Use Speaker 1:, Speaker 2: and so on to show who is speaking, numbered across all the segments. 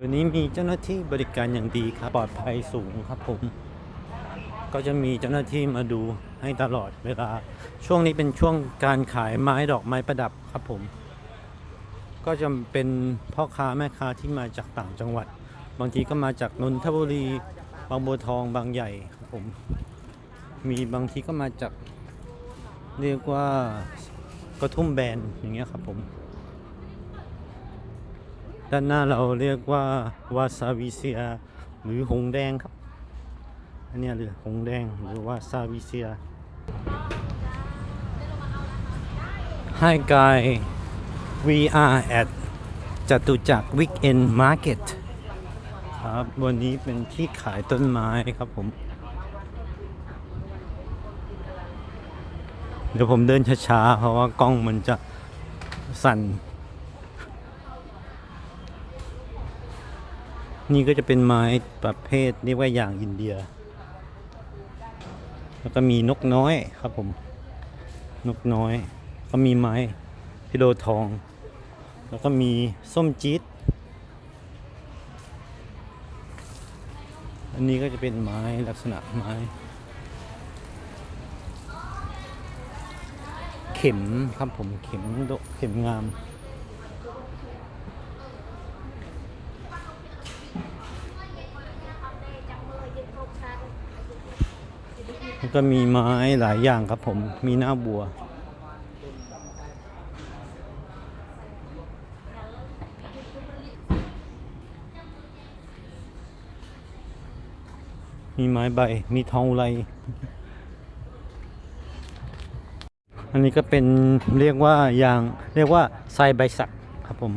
Speaker 1: เดี๋ยวนี้มีเจ้าหน้าที่บริการอย่างดีครับ ปลอดภัยสูงครับผม ก็จะมีเจ้าหน้าที่มาดูให้ตลอดเวลา ช่วงนี้เป็นช่วงการขายไม้ดอกไม้ประดับครับผม ก็จะเป็นพ่อค้าแม่ค้าที่มาจากต่างจังหวัด บางทีก็มาจากนนทบุรี บางบัวทองบางใหญ่ครับผม มีบางทีก็มาจากเรียกว่ากระทุ่มแบนอย่างเงี้ยครับผม ด้านหน้าเราเรียกว่าวาซาวิเซีย หรือหงแดงครับ อันนี้ยเลยหงแดงหรือวาซาวิเซีย Hi guy we are at จตุจักร Weekend Market ครับวันนี้เป็นที่ขายต้นไม้ครับผม เดี๋ยวผมเดินช้าๆ เพราะว่ากล้องมันจะสั่น นี่ก็จะเป็นไม้ประเภทเรียกว่าอย่างอินเดีย แล้วก็มีนกน้อยครับผม นกน้อย ก็มีไม้พิโดทอง แล้วก็มีส้มจี๊ดอันนี้ก็จะเป็นไม้ลักษณะไม้ เข็มครับผมเข็มโดเข็มงาม แล้วก็มีไม้หลายอย่างครับผมมีหน้าบัว มีไม้ใบ มีทองไรอันนี้ก็เป็นเรียกว่ายางเรียกว่าไซใบสักครับผม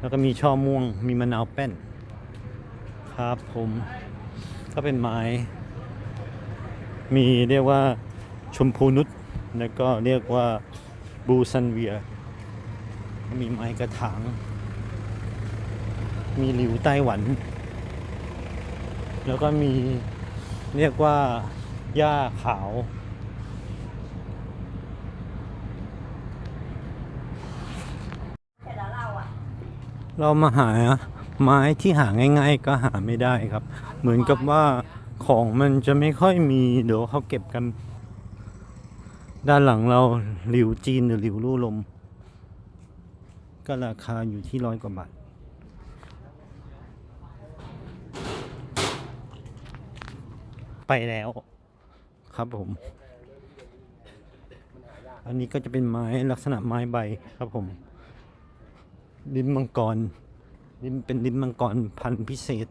Speaker 1: แล้วก็มีช่อม่วงมีมะนาวแป้น ครับผม ก็เป็นไม้ มีเรียกว่าชมพูนุชแล้วก็เรียกว่าบูซันเวีย มีไม้กระถาง มีหลิวไต้หวัน แล้วก็มีเรียกว่าหญ้าขาว เรามาหาไม้ที่หาง่าย ๆ ก็หาไม่ได้ครับ เหมือนกับว่า ของมันจะไม่ค่อยมีเดี๋ยวเขาเก็บกัน ด้านหลังเราหลิวจีนหรือหลิวลู่ลม ก็ราคาอยู่ที่ร้อยกว่าบาทไปแล้วครับผม อันนี้ก็จะเป็นไม้ลักษณะไม้ใบครับผม ลิ้นมังกรลิ้นเป็นลิ้นมังกรพันธุ์พิเศษ